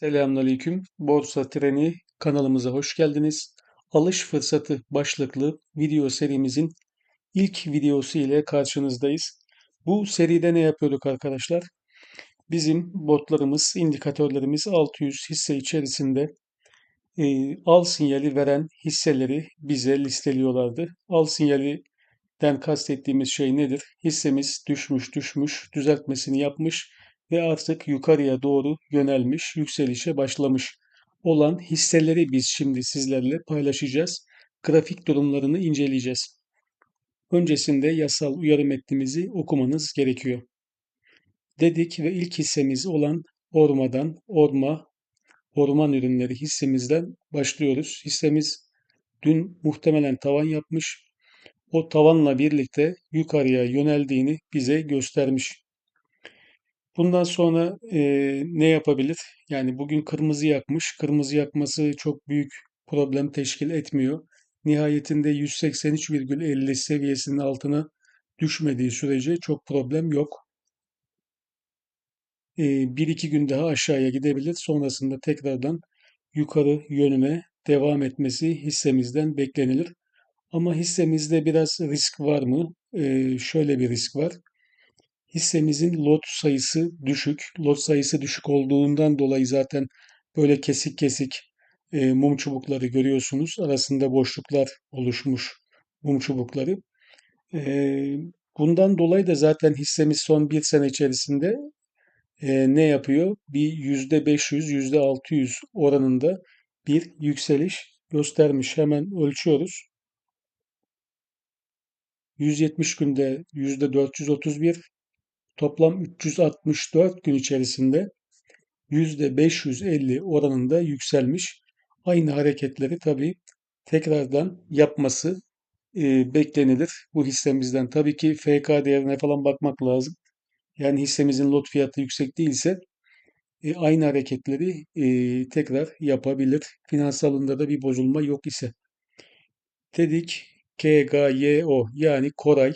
Selamünaleyküm. Borsa Treni kanalımıza hoş geldiniz. Alış fırsatı başlıklı video serimizin ilk videosu ile karşınızdayız. Bu seride ne yapıyorduk arkadaşlar? Bizim botlarımız, indikatörlerimiz 600 hisse içerisinde e, al sinyali veren hisseleri bize listeliyorlardı. Al sinyalinden kastettiğimiz şey nedir? Hissemiz düşmüş, düşmüş, düzeltmesini yapmış ve artık yukarıya doğru yönelmiş, yükselişe başlamış olan hisseleri biz şimdi sizlerle paylaşacağız. Grafik durumlarını inceleyeceğiz. Öncesinde yasal uyarı metnimizi okumanız gerekiyor. Dedik ve ilk hissemiz olan Orma'dan, Orma, orman ürünleri hissemizden başlıyoruz. Hissemiz dün muhtemelen tavan yapmış. O tavanla birlikte yukarıya yöneldiğini bize göstermiş. Bundan sonra e, ne yapabilir? Yani bugün kırmızı yakmış. Kırmızı yakması çok büyük problem teşkil etmiyor. Nihayetinde 183,50 seviyesinin altına düşmediği sürece çok problem yok. E, bir iki gün daha aşağıya gidebilir. Sonrasında tekrardan yukarı yönüne devam etmesi hissemizden beklenilir. Ama hissemizde biraz risk var mı? E, şöyle bir risk var hissemizin lot sayısı düşük. Lot sayısı düşük olduğundan dolayı zaten böyle kesik kesik e, mum çubukları görüyorsunuz. Arasında boşluklar oluşmuş mum çubukları. E, bundan dolayı da zaten hissemiz son bir sene içerisinde e, ne yapıyor? Bir yüzde 500, yüzde 600 oranında bir yükseliş göstermiş. Hemen ölçüyoruz. 170 günde yüzde 431, toplam 364 gün içerisinde %550 oranında yükselmiş. Aynı hareketleri tabii tekrardan yapması e, beklenilir bu hissemizden. Tabii ki FK değerine falan bakmak lazım. Yani hissemizin lot fiyatı yüksek değilse e, aynı hareketleri e, tekrar yapabilir. Finansalında da bir bozulma yok ise. Dedik KGYO yani Koray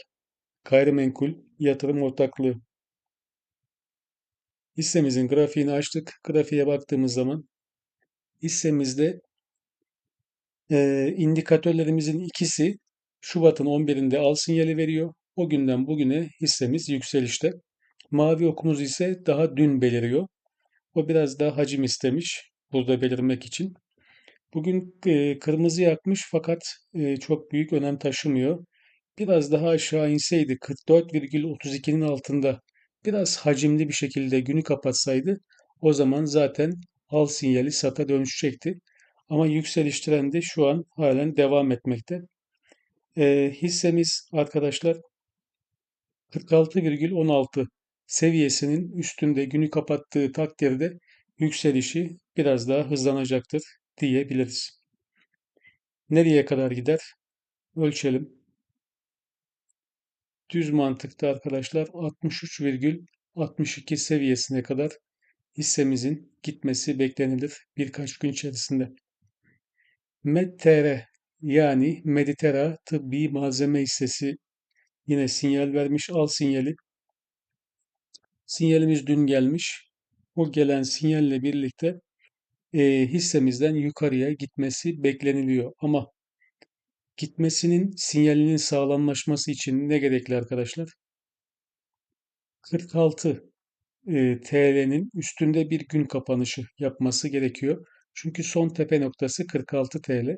Gayrimenkul Yatırım Ortaklığı Hissemizin grafiğini açtık. Grafiğe baktığımız zaman hissemizde e, indikatörlerimizin ikisi Şubat'ın 11'inde al sinyali veriyor. O günden bugüne hissemiz yükselişte. Mavi okumuz ise daha dün beliriyor. O biraz daha hacim istemiş burada belirmek için. Bugün e, kırmızı yakmış fakat e, çok büyük önem taşımıyor. Biraz daha aşağı inseydi 44,32'nin altında biraz hacimli bir şekilde günü kapatsaydı o zaman zaten al sinyali sata dönüşecekti. Ama yükseliş trendi şu an halen devam etmekte. E, hissemiz arkadaşlar 46,16 seviyesinin üstünde günü kapattığı takdirde yükselişi biraz daha hızlanacaktır diyebiliriz. Nereye kadar gider? Ölçelim düz mantıkta arkadaşlar 63,62 seviyesine kadar hissemizin gitmesi beklenilir birkaç gün içerisinde. MedTR yani Meditera tıbbi malzeme hissesi yine sinyal vermiş al sinyali. Sinyalimiz dün gelmiş. O gelen sinyalle birlikte e, hissemizden yukarıya gitmesi bekleniliyor. Ama gitmesinin sinyalinin sağlamlaşması için ne gerekli arkadaşlar? 46 e, TL'nin üstünde bir gün kapanışı yapması gerekiyor. Çünkü son tepe noktası 46 TL.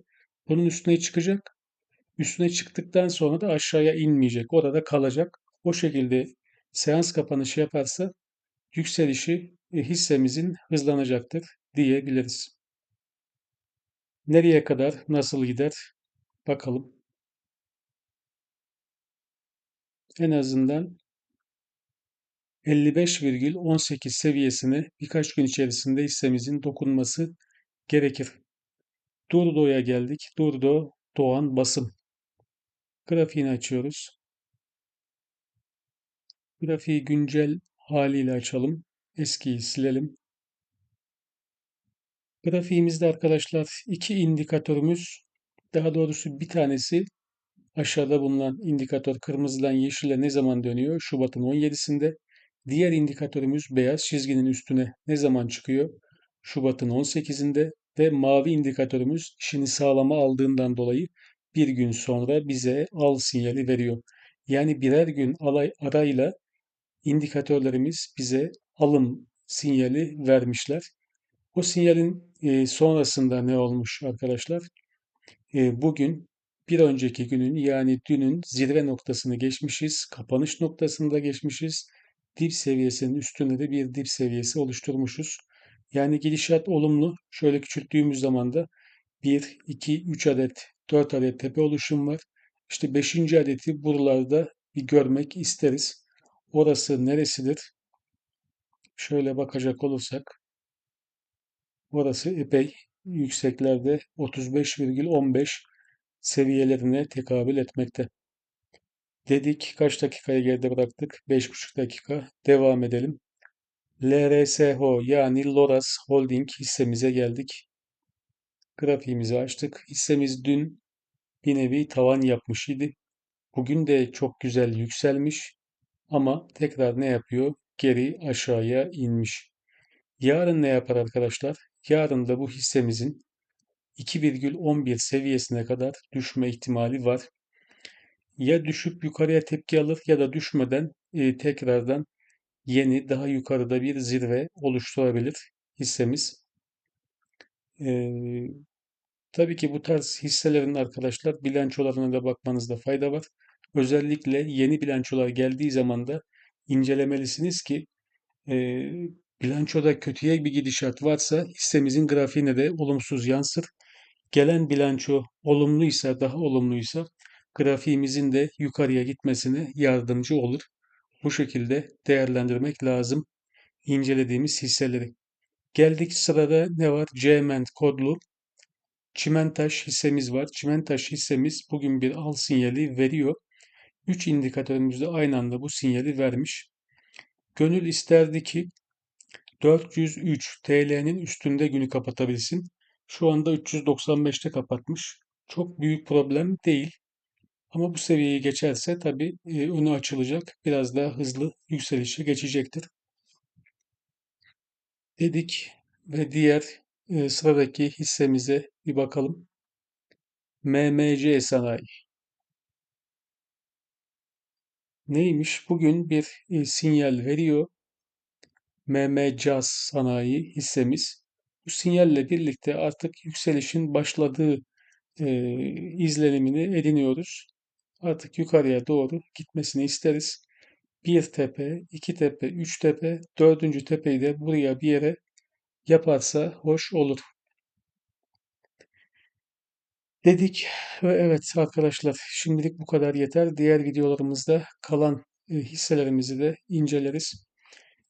Bunun üstüne çıkacak. Üstüne çıktıktan sonra da aşağıya inmeyecek. Orada kalacak. O şekilde seans kapanışı yaparsa yükselişi e, hissemizin hızlanacaktır diyebiliriz. Nereye kadar, nasıl gider? Bakalım. En azından 55,18 seviyesine birkaç gün içerisinde hissemizin dokunması gerekir. Durdo'ya geldik. Durdo Doğan basım. Grafiğini açıyoruz. Grafiği güncel haliyle açalım. Eskiyi silelim. Grafiğimizde arkadaşlar iki indikatörümüz daha doğrusu bir tanesi aşağıda bulunan indikatör kırmızıdan yeşile ne zaman dönüyor? Şubat'ın 17'sinde. Diğer indikatörümüz beyaz çizginin üstüne ne zaman çıkıyor? Şubat'ın 18'inde ve mavi indikatörümüz işini sağlama aldığından dolayı bir gün sonra bize al sinyali veriyor. Yani birer gün alay, arayla indikatörlerimiz bize alım sinyali vermişler. O sinyalin sonrasında ne olmuş arkadaşlar? E, bugün bir önceki günün yani dünün zirve noktasını geçmişiz, kapanış noktasında geçmişiz. Dip seviyesinin üstünde de bir dip seviyesi oluşturmuşuz. Yani gidişat olumlu. Şöyle küçülttüğümüz zaman da 1, 2, 3 adet, 4 adet tepe oluşum var. İşte 5. adeti buralarda bir görmek isteriz. Orası neresidir? Şöyle bakacak olursak orası epey yükseklerde 35,15 seviyelerine tekabül etmekte. Dedik kaç dakikaya geride bıraktık? 5,5 dakika. Devam edelim. LRSHO yani Loras Holding hissemize geldik. Grafiğimizi açtık. Hissemiz dün bir nevi tavan yapmış idi. Bugün de çok güzel yükselmiş ama tekrar ne yapıyor? Geri aşağıya inmiş. Yarın ne yapar arkadaşlar? Yarın da bu hissemizin 2,11 seviyesine kadar düşme ihtimali var. Ya düşüp yukarıya tepki alır ya da düşmeden e, tekrardan yeni daha yukarıda bir zirve oluşturabilir hissemiz. E, tabii ki bu tarz hisselerin arkadaşlar bilançolarına da bakmanızda fayda var. Özellikle yeni bilançolar geldiği zaman da incelemelisiniz ki e, bilançoda kötüye bir gidişat varsa hissemizin grafiğine de olumsuz yansır. Gelen bilanço olumluysa, daha olumluysa grafiğimizin de yukarıya gitmesine yardımcı olur. Bu şekilde değerlendirmek lazım incelediğimiz hisseleri. Geldik sırada ne var? Cement kodlu Çimentaş hissemiz var. Çimentaş hissemiz bugün bir al sinyali veriyor. 3 indikatörümüz de aynı anda bu sinyali vermiş. Gönül isterdi ki 403 TL'nin üstünde günü kapatabilsin. Şu anda 395'te kapatmış. Çok büyük problem değil. Ama bu seviyeyi geçerse tabii e, önü açılacak. Biraz daha hızlı yükselişe geçecektir. Dedik ve diğer e, sıradaki hissemize bir bakalım. MMC Sanayi. Neymiş? Bugün bir e, sinyal veriyor. MMCAS Sanayi hissemiz. Bu sinyalle birlikte artık yükselişin başladığı e, izlenimini ediniyoruz. Artık yukarıya doğru gitmesini isteriz. Bir tepe, iki tepe, üç tepe, dördüncü tepeyi de buraya bir yere yaparsa hoş olur. Dedik ve evet arkadaşlar şimdilik bu kadar yeter. Diğer videolarımızda kalan e, hisselerimizi de inceleriz.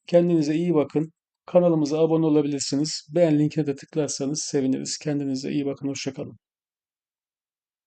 Kendinize iyi bakın. Kanalımıza abone olabilirsiniz. Beğen linkine de tıklarsanız seviniriz. Kendinize iyi bakın. Hoşçakalın.